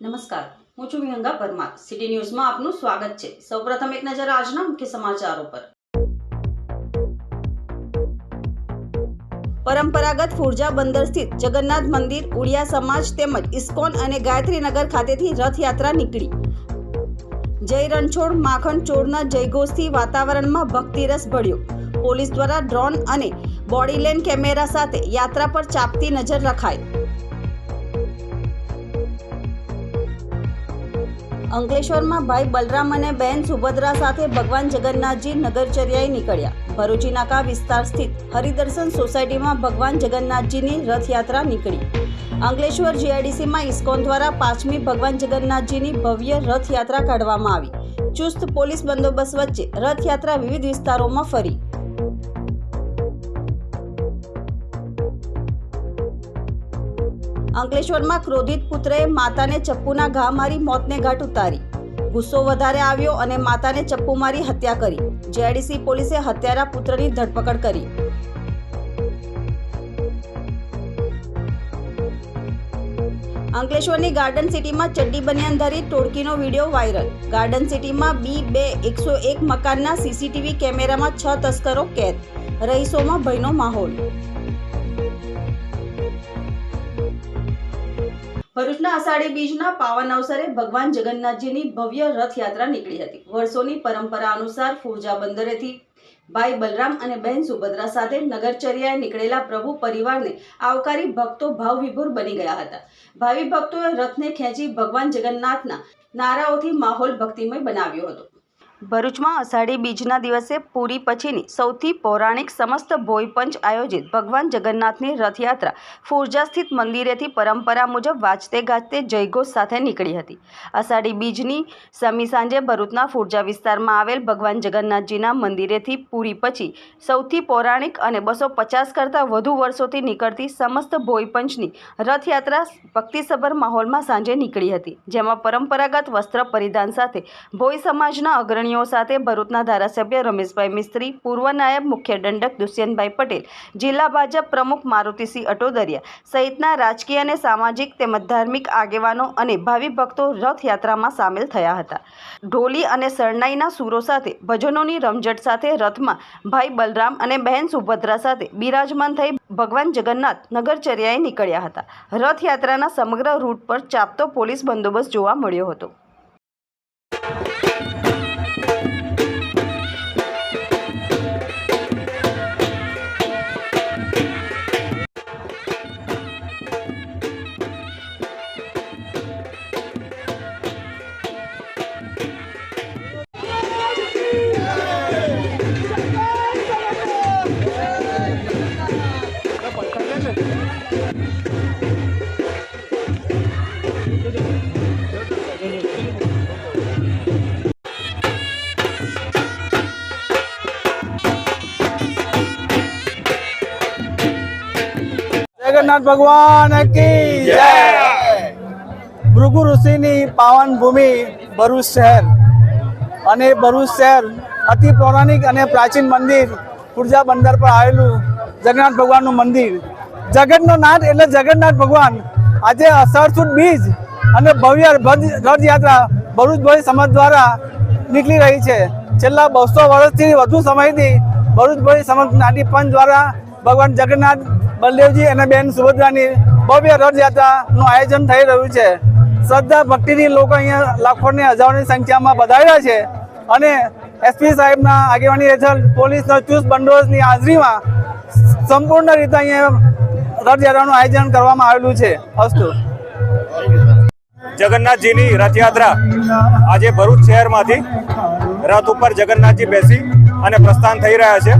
નમસ્કાર, હું છું વિહંગા પરમાર. સિટી ન્યૂઝમાં આપનું સ્વાગત છે. સૌપ્રથમ એક નજર આજના મુખ્ય સમાચારો પર. પરંપરાગત ફુરજા બંદર સ્થિત જગન્નાથ મંદિર, ઉડિયા સમાજ તેમજ ઇસ્કોન અને ગાયત્રીનગર ખાતેથી રથયાત્રા નીકળી. જય રણછોડ માખણ ચોરના જયઘોષથી વાતાવરણમાં ભક્તિરસ ભળ્યો. પોલીસ દ્વારા ડ્રોન અને બોડીલેન કેમેરા સાથે યાત્રા પર ચાપતી નજર રખાઈ. અંકલેશ્વરમાં ભાઈ બલરામ અને બહેન સુભદ્રા સાથે ભગવાન જગન્નાથજી નગરચર્યાએ નીકળ્યા. ભરૂચી નાકા વિસ્તાર સ્થિત હરિદર્શન સોસાયટીમાં ભગવાન જગન્નાથજીની રથયાત્રા નીકળી. અંકલેશ્વર જીઆઈડીસીમાં ઇસ્કોન દ્વારા પાંચમી ભગવાન જગન્નાથજીની ભવ્ય રથયાત્રા કાઢવામાં આવી. ચુસ્ત પોલીસ બંદોબસ્ત વચ્ચે રથયાત્રા વિવિધ વિસ્તારોમાં ફરી. અંકલેશ્વરમાં ક્રોધિત પુત્રએ માતાને ચપ્પુના ઘા મારી મોતને ઘાટ ઉતારી. ગુસ્સો વધારે આવ્યો અને માતાને ચપ્પુ મારી હત્યા કરી. જેઆઈડીસી પોલીસે હત્યારા પુત્રની ધરપકડ કરી. અંકલેશ્વરની ગાર્ડન સિટીમાં ચડ્ડી બનિયાન ધરી ટોળકીનો વીડિયો વાયરલ. ગાર્ડન સિટીમાં બી બે એકસો એક મકાનના સીસીટીવી કેમેરામાં છ તસ્કરો કેદ. રહીશોમાં ભયનો માહોલ. ભરૂચના અષાઢી બીજના પાવન અવસરે ભગવાન જગન્નાથજીની ભવ્ય રથયાત્રા નીકળી હતી. વર્ષોની પરંપરા અનુસાર ફૂરજા બંદરેથી ભાઈ બલરામ અને બહેન સુભદ્રા સાથે નગરચર્યાએ નીકળેલા પ્રભુ પરિવારને આવકારી ભક્તો ભાવવિભોર બની ગયા હતા. ભાવિ ભક્તોએ રથને ખેંચી ભગવાન જગન્નાથના નારાઓથી માહોલ ભક્તિમય બનાવ્યો હતો. ભરૂચમાં અષાઢી બીજના દિવસે પૂરી પછીની સૌથી પૌરાણિક સમસ્ત ભોયપંચ આયોજિત ભગવાન જગન્નાથની રથયાત્રા ફુરજા સ્થિત મંદિરેથી પરંપરા મુજબ વાંચતે ગાજતે જયઘોષ સાથે નીકળી હતી. અષાઢી બીજની સમી સાંજે ભરૂચના ફુરજા વિસ્તારમાં આવેલ ભગવાન જગન્નાથજીના મંદિરેથી પૂરી પછી સૌથી પૌરાણિક અને બસો પચાસ કરતાં વધુ વર્ષોથી નીકળતી સમસ્ત ભોયપંચની રથયાત્રા ભક્તિસભર માહોલમાં સાંજે નીકળી હતી, જેમાં પરંપરાગત વસ્ત્ર પરિધાન સાથે ભોય સમાજના અગ્રણીઓ સાથે ભરૂચના ધારાસભ્ય રમેશભાઈ મિસ્ત્રી, પૂર્વ નાયબ મુખ્ય દંડક દુષ્યંતભાઈ પટેલ, જિલ્લા ભાજપ પ્રમુખ મારુતિસિંહ અટોદરિયા સહિતના રાજકીય અને સામાજિક તેમજ ધાર્મિક આગેવાનો અને ભાવિ ભક્તો રથયાત્રામાં સામેલ થયા હતા. ઢોલી અને શરણાઈના સૂરો સાથે, ભજનોની રમઝટ સાથે, રથમાં ભાઈ બલરામ અને બહેન સુભદ્રા સાથે બિરાજમાન થઈ ભગવાન જગન્નાથ નગરચર્યાએ નીકળ્યા હતા. રથયાત્રાના સમગ્ર રૂટ પર ચાપતો પોલીસ બંદોબસ્ત જોવા મળ્યો હતો. ભગવાન કી જય. ભૃગુ ઋષિની પાવન ભૂમિ ભરૂચ શહેર. અને ભરૂચ શહેર અતિ પૌરાણિક અને પ્રાચીન મંદિર ખુર્જા બંદર પર આવેલું જગન્નાથ ભગવાનનું મંદિર. જગતનો નાથ એટલે જગન્નાથ ભગવાન. આજે અષાઢ બીજ અને ભવ્ય રથયાત્રા ભરૂચ ભોય સમાજ દ્વારા નીકળી રહી છે. છેલ્લા બસો વર્ષથી વધુ સમયથી ભરૂચ ભોય સમાજ નાટી પંચ દ્વારા ભગવાન જગન્નાથ બલદેવજી અને બેન સુભદ્રાની ભવ્ય રથયાત્રાનું આયોજન થઈ રહ્યું છે. શ્રદ્ધા ભક્તિથી લોકો અહીંયા લાખોની હજારોની સંખ્યામાં વધાર્યા છે અને એસપી સાહેબના આગેવાની હેઠળ પોલીસનો ચુસ્ત બંદોબસ્તની હાજરીમાં સંપૂર્ણ રીતે અહીંયા રથયાત્રાનું આયોજન કરવામાં આવેલું છે. અસ્તુ. જગન્નાથજીની રથયાત્રા આજે ભરૂચ શહેરમાંથી રથ ઉપર જગન્નાથજી બેસી અને પ્રસ્થાન થઈ રહ્યા છે.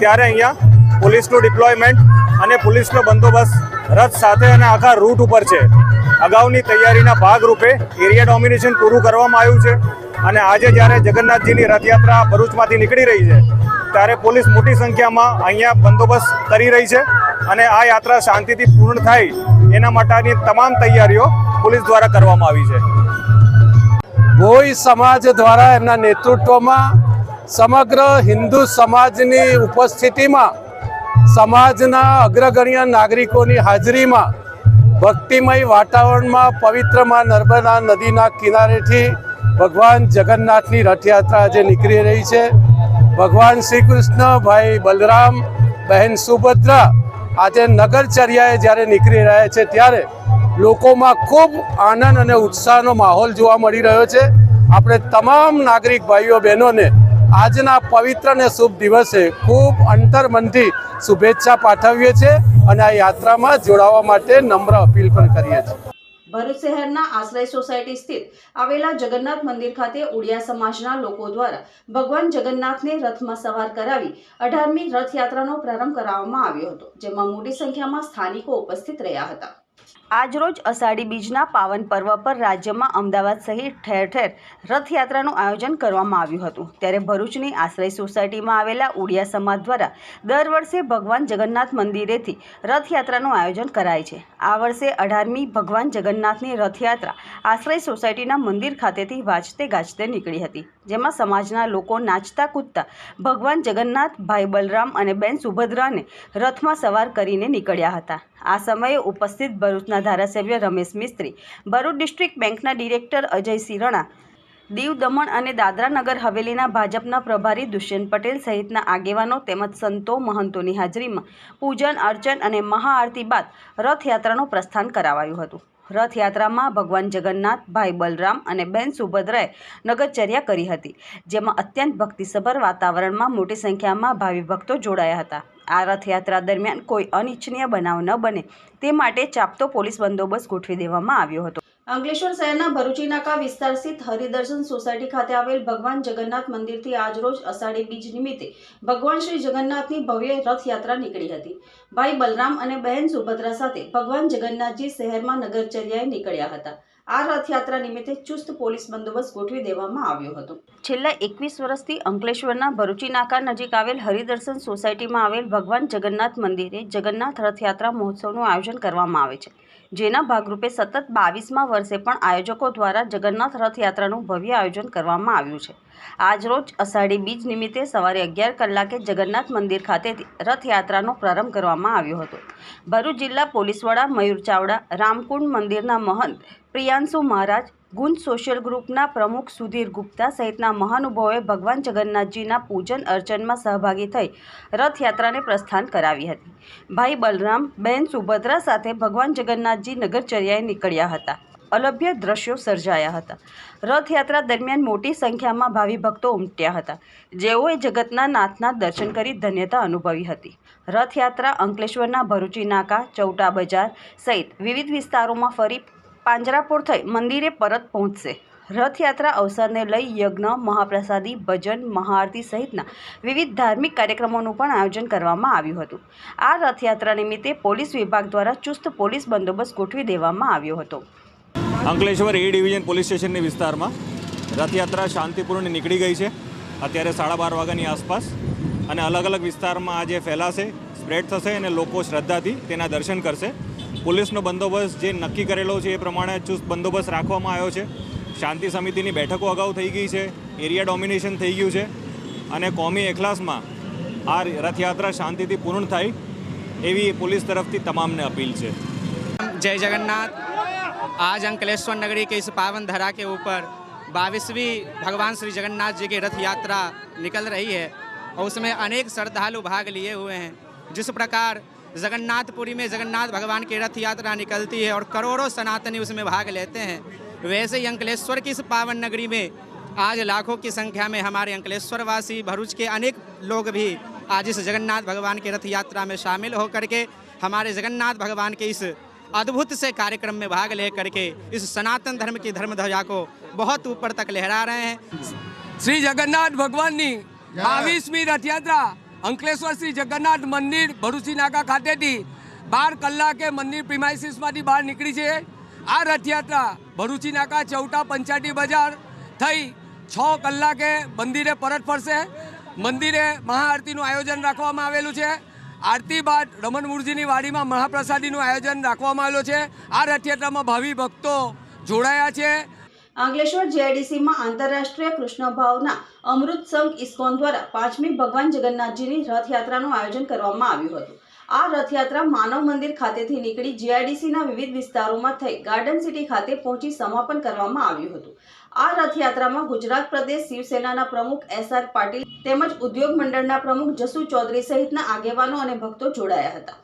ત્યારે અહીંયા પોલીસનું ડિપ્લોયમેન્ટ અને પોલીસનો બંદોબસ્ત રથ સાથે અને આખા રૂટ ઉપર છે. અગાઉની તૈયારીના ભાગરૂપે એરિયા ડોમિનેશન પૂરું કરવામાં આવ્યું છે અને આજે જ્યારે જગન્નાથજીની રથયાત્રા ભરૂચમાંથી નીકળી રહી છે, ત્યારે પોલીસ મોટી સંખ્યામાં અહીંયા બંદોબસ્ત કરી રહી છે અને આ યાત્રા શાંતિથી પૂર્ણ થાય એના માટેની તમામ તૈયારીઓ પોલીસ દ્વારા કરવામાં આવી છે. ભોઈ સમાજ દ્વારા એમના નેતૃત્વમાં સમગ્ર હિન્દુ સમાજની ઉપસ્થિતિમાં સમાજના અગ્રગણ્ય નાગરિકોની હાજરીમાં ભક્તિમય વાતાવરણમાં પવિત્રમાં નર્મદા નદીના કિનારેથી ભગવાન જગન્નાથની રથયાત્રા આજે નીકળી રહી છે. ભગવાન શ્રી કૃષ્ણ ભાઈ બલરામ, બહેન સુભદ્રા આજે નગરચર્યાએ જ્યારે નીકળી રહ્યા છે ત્યારે લોકોમાં ખૂબ આનંદ અને ઉત્સાહનો માહોલ જોવા મળી રહ્યો છે. આપણે તમામ નાગરિક ભાઈઓ બહેનોને આજના પવિત્ર અને શુભ દિવસે ખૂબ અંતરમનથી શુભેચ્છા પાઠવીએ છીએ અને આ યાત્રામાં જોડાવા માટે નમ્ર અપીલ પણ કરીએ છીએ. ભરૂચ શહેરના આશ્રય સોસાયટી સ્થિત આવેલા જગન્નાથ મંદિર ખાતે ઉડિયા સમાજના લોકો દ્વારા ભગવાન જગન્નાથને રથમાં સવાર કરાવી અઢારમી રથયાત્રાનો પ્રારંભ કરાવવામાં આવ્યો હતો, જેમાં મોટી સંખ્યામાં સ્થાનિકો ઉપસ્થિત રહ્યા હતા. આજરોજ અષાઢી બીજના પાવન પર્વ પર રાજ્યમાં અમદાવાદ સહિત ઠેર ઠેર રથયાત્રાનું આયોજન કરવામાં આવ્યું હતું. ત્યારે ભરૂચની આશ્રય સોસાયટીમાં આવેલા ઉડિયા સમાજ દ્વારા દર વર્ષે ભગવાન જગન્નાથ મંદિરેથી રથયાત્રાનું આયોજન કરાય છે. આ વર્ષે અઢારમી ભગવાન જગન્નાથની રથયાત્રા આશ્રય સોસાયટીના મંદિર ખાતેથી વાજતે ગાજતે નીકળી હતી. જેમાં સમાજના લોકો નાચતા કૂદતા ભગવાન જગન્નાથ, ભાઈ બલરામ અને બેન સુભદ્રાને રથમાં સવાર કરીને નીકળ્યા હતા. આ સમયે ઉપસ્થિત ભરૂચના ધારાસભ્ય રમેશ મિસ્ત્રી, ભરૂચ ડિસ્ટ્રિક્ટ બેંકના ડિરેક્ટર અજય સિરણા દીવ દમણ અને દાદરા નગર હવેલીના ભાજપના પ્રભારી દુષ્યંત પટેલ સહિતના આગેવાનો તેમજ સંતો મહંતોની હાજરીમાં પૂજન અર્ચન અને મહાઆરતી બાદ રથયાત્રાનું પ્રસ્થાન કરાવાયું હતું. રથયાત્રામાં ભગવાન જગન્નાથ, ભાઈ બલરામ અને બેન સુભદ્રાએ નગરચર્યા કરી હતી, જેમાં અત્યંત ભક્તિસભર વાતાવરણમાં મોટી સંખ્યામાં ભાવિ ભક્તો જોડાયા હતા. આ રથયાત્રા દરમિયાન કોઈ અનિચ્છનીય બનાવ ન બને તે માટે ચાપતો પોલીસ બંદોબસ્ત ગોઠવી દેવામાં આવ્યો હતો. અંકલેશ્વર શહેરના ભરૂચી નાકા વિસ્તાર સ્થિત હરિદર્શન સોસાયટી ખાતે આવેલ ભગવાન જગન્નાથ મંદિરથી આજરોજ અષાઢી બીજ નિમિત્તે ભગવાન શ્રી જગન્નાથની ભવ્ય રથયાત્રા નીકળી હતી. ભાઈ બલરામ અને બહેન સુભદ્રા સાથે ભગવાન જગન્નાથજી શહેરમાં નગરચર્યાએ નીકળ્યા હતા. આ રથયાત્રા નિમિત્તે ચુસ્ત પોલીસ બંદોબસ્ત ગોઠવી દેવામાં આવ્યો હતો. છેલ્લા એકવીસ વર્ષથી અંકલેશ્વરના ભરૂચી નાકા નજીક આવેલ હરિદર્શન સોસાયટીમાં આવેલ ભગવાન જગન્નાથ મંદિરે જગન્નાથ રથયાત્રા મહોત્સવનું આયોજન કરવામાં આવે છે. જેના ભાગરૂપે સતત બાવીસમાં વર્ષે પણ આયોજકો દ્વારા જગન્નાથ રથયાત્રાનું ભવ્ય આયોજન કરવામાં આવ્યું છે. આજરોજ અષાઢી બીજ નિમિત્તે સવારે અગિયાર કલાકે જગન્નાથ મંદિર ખાતે રથયાત્રાનો પ્રારંભ કરવામાં આવ્યો હતો. ભરૂચ જિલ્લા પોલીસ વડા મયુર ચાવડા, રામકુંડ મંદિરના મહંત પ્રિયાંશુ મહારાજ, ગુંજ સોશિયલ ગ્રુપના પ્રમુખ સુધીર ગુપ્તા સહિતના મહાનુભાવોએ ભગવાન જગન્નાથજીના પૂજન અર્ચનમાં સહભાગી થઈ રથયાત્રાને પ્રસ્થાન કરાવી હતી. ભાઈ બલરામ, બહેન સુભદ્રા સાથે ભગવાન જગન્નાથજી નગરચર્યાએ નીકળ્યા હતા. અલભ્ય દ્રશ્યો સર્જાયા હતા. રથયાત્રા દરમિયાન મોટી સંખ્યામાં ભાવિ ભક્તો ઉમટ્યા હતા. જેઓએ જગતના નાથના દર્શન કરી ધન્યતા અનુભવી હતી. રથયાત્રા અંકલેશ્વરના ભરૂચી નાકા, ચૌટા બજાર સહિત વિવિધ વિસ્તારોમાં ફરી પાંજરાપોર થઈ મંદિરે પરત પહોંચશે. રથયાત્રા અવસરને લઈ યજ્ઞ, મહાપ્રસાદી, ભજન, મહાઆરતી સહિતના વિવિધ ધાર્મિક કાર્યક્રમોનું પણ આયોજન કરવામાં આવ્યું હતું. આ રથયાત્રા નિમિત્તે પોલીસ વિભાગ દ્વારા ચુસ્ત પોલીસ બંદોબસ્ત ગોઠવી દેવામાં આવ્યો હતો. અંકલેશ્વર એ ડિવિઝન પોલીસ સ્ટેશનની વિસ્તારમાં રથયાત્રા શાંતિપૂર્ણ નીકળી ગઈ છે. અત્યારે સાડા બાર વાગ્યાની આસપાસ અને અલગ અલગ વિસ્તારમાં આજે ફેલાશે, સ્પ્રેડ થશે અને લોકો શ્રદ્ધાથી તેના દર્શન કરશે. પોલીસનો બંદોબસ્ત જે નક્કી કરેલો છે એ પ્રમાણે ચુસ્ત બંદોબસ્ત રાખવામાં આવ્યો છે. શાંતિ સમિતિની બેઠકો અગાઉ થઈ ગઈ છે, એરિયા ડોમિનેશન થઈ ગયું છે અને કોમી એખલાસમાં આ રથયાત્રા શાંતિથી પૂર્ણ થાય એવી પોલીસ તરફથી તમામને અપીલ છે. જય જગન્નાથ. आज अंकलेश्वर नगरी के इस पावन धरा के ऊपर बाईसवीं भगवान श्री जगन्नाथ जी की रथ यात्रा निकल रही है और उसमें अनेक श्रद्धालु भाग लिए हुए हैं। जिस प्रकार जगन्नाथपुरी में जगन्नाथ भगवान की रथ यात्रा निकलती है और करोड़ों सनातनी उसमें भाग लेते हैं, वैसे ही अंकलेश्वर की इस पावन नगरी में आज लाखों की संख्या में हमारे अंकलेश्वर वासी भरूच के अनेक लोग भी आज इस जगन्नाथ भगवान की रथ यात्रा में शामिल होकर के हमारे जगन्नाथ भगवान के इस अद्भुत से कार्यक्रम में भाग लेकर के इस सनातन धर्म की धर्म ध्वजा को बहुत ऊपर तक लहरा रहे हैं શ્રી જગન્નાથ ભગવાનની બાવીસમી રથયાત્રા અંકલેશ્વર શ્રી જગન્નાથ મંદિર ભરૂચી નાકા ખાતેથી બાર કલાકે મંદિર પ્રિમાઇસીસમાંથી બહાર નીકળી છે આ રથયાત્રા ભરૂચી નાકા ચૌટા પંચાયતી બજાર થઈ છ કલાકે મંદિરે પરત ફરશે મંદિરે મહાઆરતીનું આયોજન રાખવામાં આવેલું છે આરતી બાદ રમણ મૂળજીની વાડીમાં મહાપ્રસાદીનું આયોજન રાખવામાં આવેલું છે. આ રથયાત્રામાં ભાવિ ભક્તો જોડાયા છે. અંકલેશ્વર જેઆઈડીસીમાં આંતરરાષ્ટ્રીય કૃષ્ણ ભાવના અમૃત સંઘ ઇસ્કોન દ્વારા પાંચમી ભગવાન જગન્નાથજીની રથયાત્રાનું આયોજન કરવામાં આવ્યું હતું. આ રથયાત્રા માનવ મંદિર ખાતેથી નીકળી જીઆઈડીસીના વિવિધ વિસ્તારોમાં થઈ ગાર્ડન સિટી ખાતે પહોંચી સમાપન કરવામાં આવ્યું હતું. આ રથયાત્રામાં ગુજરાત પ્રદેશ શિવસેનાના પ્રમુખ એસ આર પાટીલ તેમજ ઉદ્યોગ મંડળના પ્રમુખ જસુ ચૌધરી સહિતના આગેવાનો અને ભક્તો જોડાયા હતા.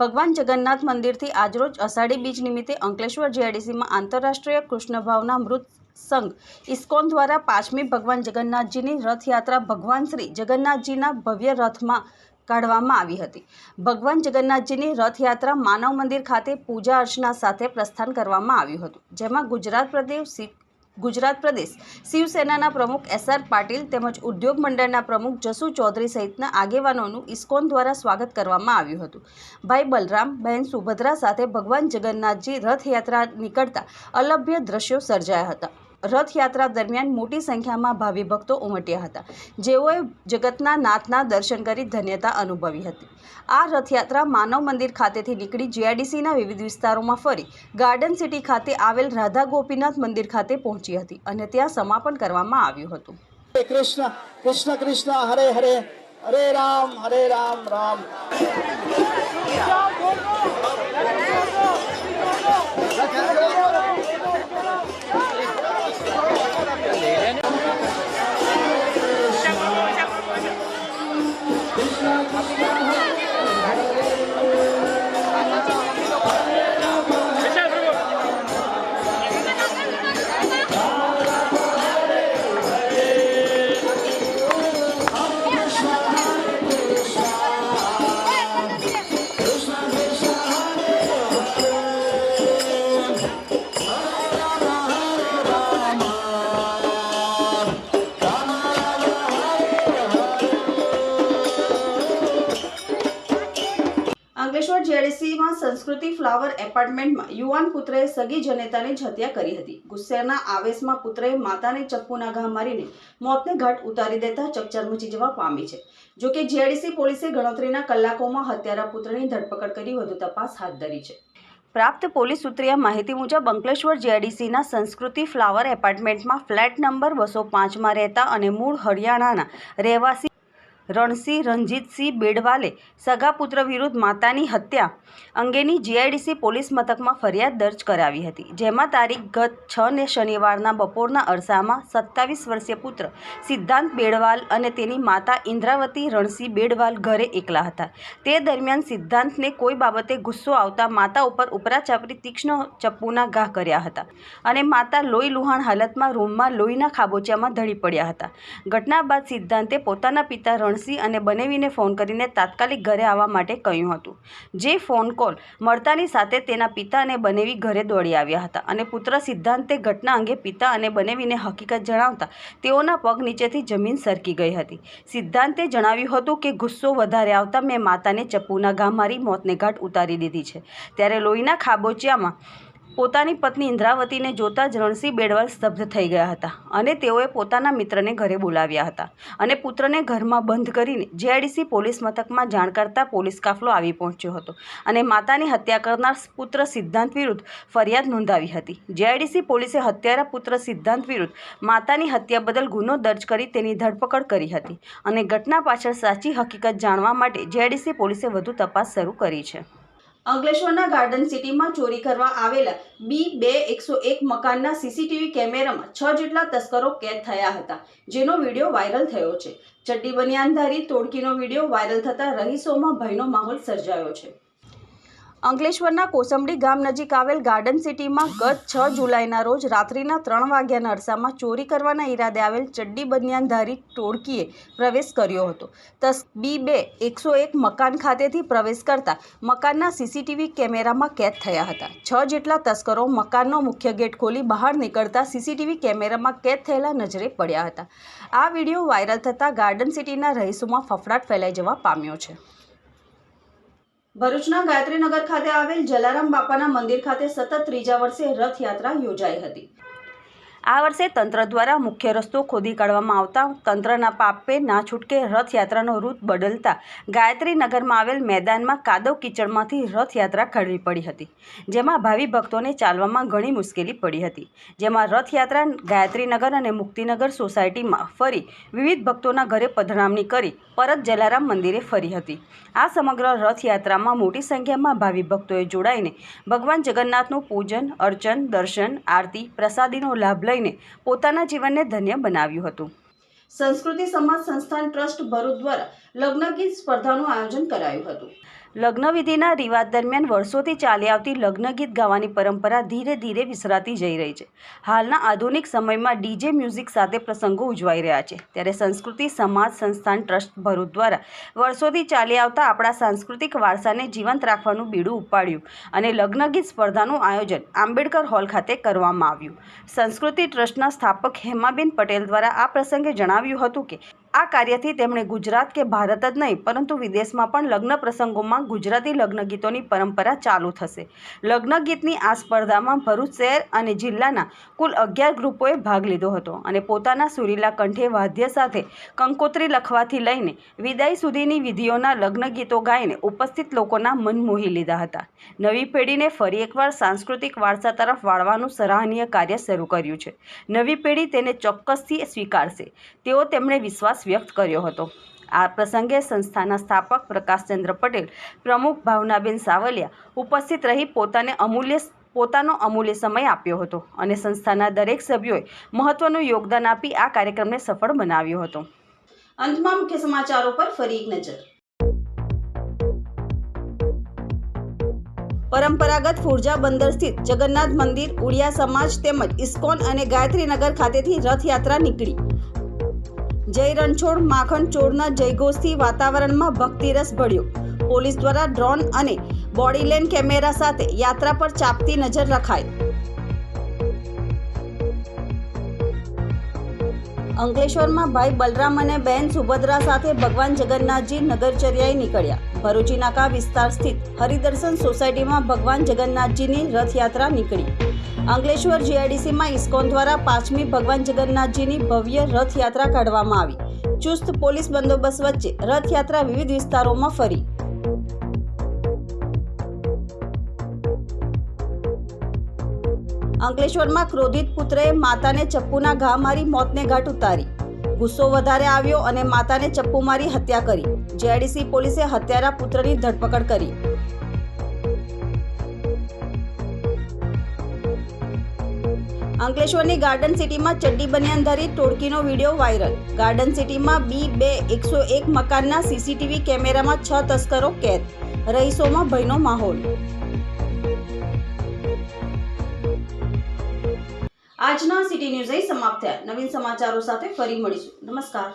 ભગવાન જગન્નાથ મંદિરથી આજરોજ અષાઢી બીજ નિમિત્તે અંકલેશ્વર જીઆઈડીસીમાં આંતરરાષ્ટ્રીય કૃષ્ણ ભાવના મૃત સંઘ ઇસ્કોન દ્વારા પાંચમી ભગવાન જગન્નાથજીની રથયાત્રા ભગવાન શ્રી જગન્નાથજીના ભવ્ય રથમાં કાઢવામાં આવી હતી. ભગવાન જગન્નાથજીની રથયાત્રા માનવ મંદિર ખાતે પૂજા અર્ચના સાથે પ્રસ્થાન કરવામાં આવ્યું હતું, જેમાં ગુજરાત પ્રદેશ ગુજરાત પ્રદેશ. શિવસેનાના પ્રમુખ એસ આર પાટીલ તેમજ ઉદ્યોગ મંડળના પ્રમુખ જસુ ચૌધરી સહિતના આગેવાનોનું ઇસ્કોન દ્વારા સ્વાગત કરવામાં આવ્યું હતું. ભાઈ બલરામ, બહેન સુભદ્રા સાથે ભગવાન જગન્નાથજી રથયાત્રા નીકળતા અલભ્ય દ્રશ્યો સર્જાયા હતા. રથયાત્રા દરમિયાન મોટી સંખ્યામાં ભાવિ ભક્તો ઉમટ્યા હતા. જેઓએ જગતના નાથના દર્શન કરી ધન્યતા અનુભવી હતી. આ રથયાત્રા માનવ મંદિર ખાતેથી નીકળી જીઆઈડીસીના વિવિધ વિસ્તારોમાં ફરી ગાર્ડન સિટી ખાતે આવેલ રાધા ગોપીનાથ મંદિર ખાતે પહોંચી હતી અને ત્યાં સમાપન કરવામાં આવ્યું હતું. કૃષ્ણ કૃષ્ણ કૃષ્ણ, હરે હરે હરે રામ હરે રામ રામ. એપાર્ટમેન્ટમાં યુવાન પુત્રએ સગી જનેતાની જ હત્યા કરી હતી. ગુસ્સેના આવેશમાં પુત્રએ માતાને ચપ્પુના ઘા મારીને મોતને ઘાટ ઉતારી દેતા ચકચાર જવા પામી છે. જોકે જીઆઈડીસી પોલીસે ગણતરીના કલાકોમાં હત્યારા પુત્રની ધરપકડ કરી વધુ તપાસ હાથ ધરી છે. પ્રાપ્ત પોલીસ સૂત્રીય માહિતી મુજબ અંકલેશ્વર જીઆઈડીસીના સંસ્કૃતિ ફ્લાવર એપાર્ટમેન્ટમાં ફ્લેટ નંબર બસો પાંચમાં રહેતા અને મૂળ હરિયાણાના રહેવાસી રણસિંહ, રણજીતસિંહ બેડવાલે સગા પુત્ર વિરુદ્ધ માતાની હત્યા અંગેની જીઆઈડીસી પોલીસ મથકમાં ફરિયાદ દર્જ કરાવી હતી. જેમાં તારીખ ગત છ ને શનિવારના બપોરના અરસામાં સત્તાવીસ વર્ષીય પુત્ર સિદ્ધાંત બેડવાલ અને તેની માતા ઇન્દ્રાવતી રણસિંહ બેડવાલ ઘરે એકલા હતા. તે દરમિયાન સિદ્ધાંતને કોઈ બાબતે ગુસ્સો આવતા માતા ઉપર ઉપરાચાપરી તીક્ષ્ણ ચપ્પુના ઘા કર્યા હતા અને માતા લોહી લુહાણ હાલતમાં રૂમમાં લોહીના ખાબોચિયામાં ધડી પડ્યા હતા. ઘટના બાદ સિદ્ધાંતે પોતાના પિતા રણસિંહ અને બનેવીને ફોન કરીને તાત્કાલિક ઘરે આવવા માટે કહ્યું હતું. જે ફોન કોલ મળતાની સાથે તેના પિતા અને બનેવી ઘરે દોડી આવ્યા હતા અને પુત્ર સિદ્ધાંતે ઘટના અંગે પિતા અને બનેવીને હકીકત જણાવતા તેઓના પગ નીચેથી જમીન સરકી ગઈ હતી. સિદ્ધાંતે જણાવ્યું હતું કે ગુસ્સો વધારે આવતા મેં માતાને ચપ્પુના ઘા મારી મોતને ઘાટ ઉતારી દીધી છે. ત્યારે લોહીના ખાબોચિયામાં પોતાની પત્ની ઇન્દ્રાવતીને જોતા જ રણસિંહ બેડવાલ સ્તબ્ધ થઈ ગયા હતા અને તેઓએ પોતાના મિત્રને ઘરે બોલાવ્યા હતા અને પુત્રને ઘરમાં બંધ કરીને જીઆઈડીસી પોલીસ મથકમાં જાણ કરતા પોલીસ કાફલો આવી પહોંચ્યો હતો અને માતાની હત્યા કરનાર પુત્ર સિદ્ધાંત વિરુદ્ધ ફરિયાદ નોંધાવી હતી. જીઆઈડીસી પોલીસે હત્યારા પુત્ર સિદ્ધાંત વિરુદ્ધ માતાની હત્યા બદલ ગુનો દર્જ કરી તેની ધરપકડ કરી હતી અને ઘટના પાછળ સાચી હકીકત જાણવા માટે જીઆઈડીસી પોલીસે વધુ તપાસ શરૂ કરી છે. અંકલેશ્વરના ગાર્ડન સિટીમાં ચોરી કરવા આવેલા બી બે એકસો એક મકાનના સીસીટીવી કેમેરામાં છ જેટલા તસ્કરો કેદ થયા હતા, જેનો વીડિયો વાયરલ થયો છે. ચડ્ડી બનિયાનધારી તોડકીનો વીડિયો વાયરલ થતાં રહીશોમાં ભયનો માહોલ સર્જાયો છે. અંકલેશ્વરના કોસંબડી ગામ નજીક આવેલ ગાર્ડન સિટીમાં ગત છ જુલાઈના રોજ રાત્રિના ત્રણ વાગ્યાના અરસામાં ચોરી કરવાના ઈરાદે આવેલ ચડ્ડી બનિયાનધારી ટોળકીએ પ્રવેશ કર્યો હતો. તસ બી બે એકસો એક મકાન ખાતેથી પ્રવેશ કરતા મકાનના સીસીટીવી કેમેરામાં કેદ થયા હતા. છ જેટલા તસ્કરો મકાનનો મુખ્ય ગેટ ખોલી બહાર નીકળતા સીસીટીવી કેમેરામાં કેદ થયેલા નજરે પડ્યા હતા. આ વીડિયો વાયરલ થતાં ગાર્ડન સિટીના રહીશોમાં ફફડાટ ફેલાઈ જવા પામ્યો છે. ભરૂચના ગાયત્રીનગર ખાતે આવેલ જલારામ બાપાના મંદિર ખાતે સતત ત્રીજા વર્ષે રથયાત્રા યોજાઈ હતી. આ વર્ષે તંત્ર દ્વારા મુખ્ય રસ્તો ખોદી કાઢવામાં આવતા તંત્રના પાપે ના છૂટકે રથયાત્રાનો રૂટ બદલતા ગાયત્રીનગરમાં આવેલ મેદાનમાં કાદવ કીચડમાંથી રથયાત્રા કાઢવી પડી હતી, જેમાં ભાવિ ભક્તોને ચાલવામાં ઘણી મુશ્કેલી પડી હતી. જેમાં રથયાત્રા ગાયત્રીનગર અને મુક્તિનગર સોસાયટીમાં ફરી વિવિધ ભક્તોના ઘરે પધરામણી કરી પરત જલારામ મંદિરે ફરી હતી. આ સમગ્ર રથયાત્રામાં મોટી સંખ્યામાં ભાવિ ભક્તોએ જોડાઈને ભગવાન જગન્નાથનું પૂજન, અર્ચન, દર્શન, આરતી, પ્રસાદીનો લાભ લઈને પોતાના જીવનને ધન્ય બનાવ્યું હતું. સંસ્કૃતિ સમાજ સંસ્થાન ટ્રસ્ટ ભરૂચ દ્વારા લગ્ન ગીત સ્પર્ધાનું આયોજન કરાયું હતું. લગ્ન વિધિના રિવાજ દરમિયાન વર્ષોથી ચાલી આવતી લગ્ન ગીત ગાવાની પરંપરા ધીરે ધીરે વિસરાતી જઈ રહી છે. હાલના આધુનિક સમયમાં ડીજે મ્યુઝિક સાથે પ્રસંગો ઉજવાઈ રહ્યા છે. ત્યારે સંસ્કૃતિ, સમાજ, સંસ્થાન, ટ્રસ્ટ, ભરૂચ દ્વારા વર્ષોથી ચાલી આવતા આપણા સાંસ્કૃતિક વારસાને જીવંત રાખવાનું બીડું ઉપાડ્યું અને લગ્ન ગીત સ્પર્ધાનું આયોજન આંબેડકર હોલ ખાતે કરવામાં આવ્યું. સંસ્કૃતિ ટ્રસ્ટના સ્થાપક હેમાબેન પટેલ દ્વારા આ પ્રસંગે જણાવ્યું હતું કે આ કાર્યથી તેમણે ગુજરાત કે ભારત જ નહીં, પરંતુ વિદેશમાં પણ લગ્ન પ્રસંગોમાં ગુજરાતી લગ્ન ગીતોની પરંપરા ચાલુ થશે. લગ્ન ગીતની આ સ્પર્ધામાં ભરૂચ શહેર અને જિલ્લાના કુલ અગિયાર ગ્રુપોએ ભાગ લીધો હતો અને પોતાના સુરીલા કંઠે વાદ્ય સાથે કંકોત્રી લખવાથી લઈને વિદાય સુધીની વિધિઓના લગ્ન ગીતો ગાઈને ઉપસ્થિત લોકોના મન મોહી લીધા હતા. નવી પેઢીને ફરી એકવાર સાંસ્કૃતિક વારસા તરફ વાળવાનું સરાહનીય કાર્ય શરૂ કર્યું છે. નવી પેઢી તેને ચોક્કસથી સ્વીકારશે. તેઓ તેમણે વિશ્વાસ વ્યક્ત કર્યો હતો. આ પ્રસંગે સંસ્થાના સ્થાપક પ્રકાશચંદ્ર પટેલ, પ્રમુખ ભાવનાબેન સાવલિયા ઉપસ્થિત રહી પોતાને અમૂલ્ય પોતાનો અમૂલ્ય સમય આપ્યો હતો અને સંસ્થાના દરેક સભ્યોએ મહત્વનું યોગદાન આપી આ કાર્યક્રમને સફળ બનાવ્યો હતો. અંતમાં મુખ્ય સમાચારો પર ફરી એક નજર. પરંપરાગત ફુરજા બંદર સ્થિત જગન્નાથ મંદિર, ઉડિયા સમાજ તેમજ ઇસ્કોન અને ગાયત્રીનગર ખાતેથી રથયાત્રા નીકળી. જય રણછોડ માખણ ચોરના જયઘોષથી વાતાવરણમાં ભક્તિરસ ભળ્યો. પોલીસ દ્વારા ડ્રોન અને બોડીલેન કેમેરા સાથે યાત્રા પર ચાપતી નજર રખાઈ. અંકલેશ્વરમાં ભાઈ બલરામ અને બહેન સુભદ્રા સાથે ભગવાન જગન્નાથજી નગરચર્યાએ નીકળ્યા. ભરૂચી નાકા વિસ્તાર સ્થિત હરિદર્શન સોસાયટીમાં ભગવાન જગન્નાથજીની રથયાત્રા નીકળી. અંકલેશ્વર જીઆઈડીસીમાં ઇસ્કોન દ્વારા પાંચમી ભગવાન જગન્નાથજીની ભવ્ય રથયાત્રા કાઢવામાં આવી. ચુસ્ત પોલીસ બંદોબસ્ત વચ્ચે રથયાત્રા વિવિધ વિસ્તારોમાં ફરી. અંકલેશ્વરમાં ક્રોધિત પુત્રએ માતાને ચપ્પુના ઘા મારી મોતને ઘાટ ઉતારી. ગુસ્સો વધારે આવ્યો અને માતાને ચપ્પુ મારી હત્યા કરી. જેઆઈડીસી પોલીસે હત્યારા પુત્રની ધરપકડ કરી. અંકલેશ્વરની ગાર્ડન સિટીમાં ચડ્ડી બનિયાનધારી ટોળકીનો વીડિયો વાયરલ. ગાર્ડન સિટીમાં બી બે એકસો એક મકાનના સીસીટીવી કેમેરામાં છ તસ્કરો કેદ. રહીશોમાં ભયનો માહોલ. આજના સિટી ન્યૂઝ સમાપ્ત થયા. નવીન સમાચારો સાથે ફરી મળીશું. નમસ્કાર.